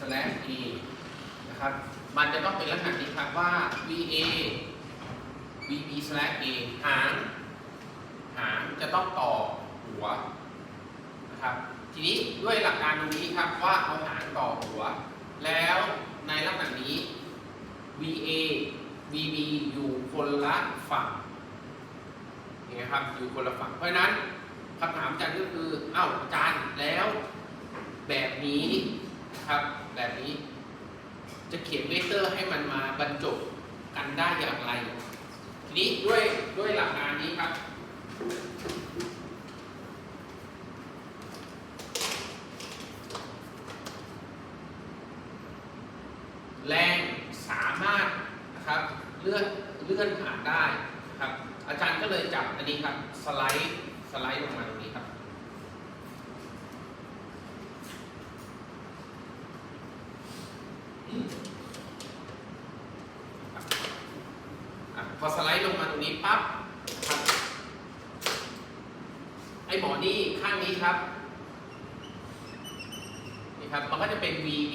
slash a นะครับ มันจะต้องเป็นลักษณะนี้ครับว่า va vb slash a หางหางจะต้องต่อหัวนะครับ ทีนี้ด้วยหลักการตรงนี้ครับว่าเอาหางต่อหัว แล้วในลักษณะนี้ va vb อยู่คนละฝั่งเห็นไหมครับอยู่คนละฝั่งเพราะฉะนั้นคำถามอาจารย์ก็คือ เอ้าอาจารย์แล้วแบบนี้ ครับ แบบนี้ จะเขียนเวกเตอร์ให้มันมาบรรจบกันได้อย่างไร ทีนี้ด้วยด้วยหลักการนี้ครับแรงสามารถนะครับเลื่อนเลื่อนผ่านได้นะครับอาจารย์ก็เลยจับอันนี้ครับสไลด์สไลด์ลงมาตรงนี้ครับ พอสไลด์ลงมาตรงนี้ปั๊บนะครับไอ้หมอนี่ข้างนี้ครับนี่ครับ มันก็จะเป็น VB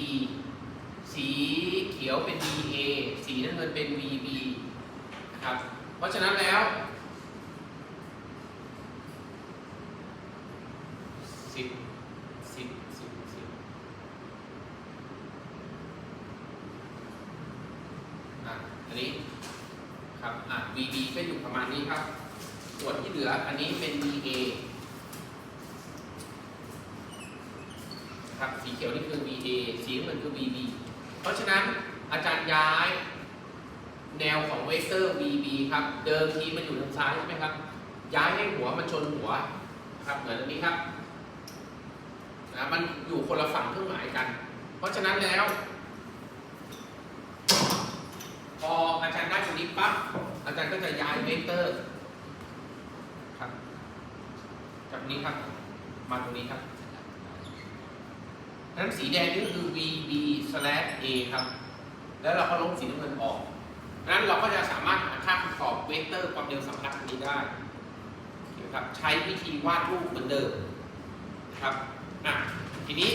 สีเขียวเป็น VA สีน้ำเงินเป็น VB นะครับ เพราะฉะนั้นแล้วสิบสิบสิบสิบอะอั นนี้ครับอะ VB ก็อยู่ประมาณนี้ครับ ส่วนที่เหลืออันนี้เป็น VA ครับสีเขียวนี่คือ VA สีน้ำเงินคือ VB เพราะฉะนั้นอาจารย์ย้าย แนวของเวกเตอร์ VB ครับ เดิมทีมันอยู่ทางซ้ายใช่ไหมครับ ย้ายให้หัวมันชนหัวครับเหมือนนนี้ครับนะมันอยู่คนละฝั่งเครื่องหมายกัน เพราะฉะนั้นแล้ว พออาจารย์ ปั๊บอาจารย์ก็จะย้ายเวกเตอร์ครับ จากนี้ครับ มาตรงนี้ครับนั้นสีแดงนี่ก็คือ VB slash A ครับ แล้วเราก็ลบสีน้ำเงินออกนั้นเราก็จะสามารถหาค่าคำตอบเวกเตอร์ความเร็วสัมพัทธ์นี้ได้นะครับ ใช้วิธีวาดรูปเหมือนเดิมครับอะทีนี้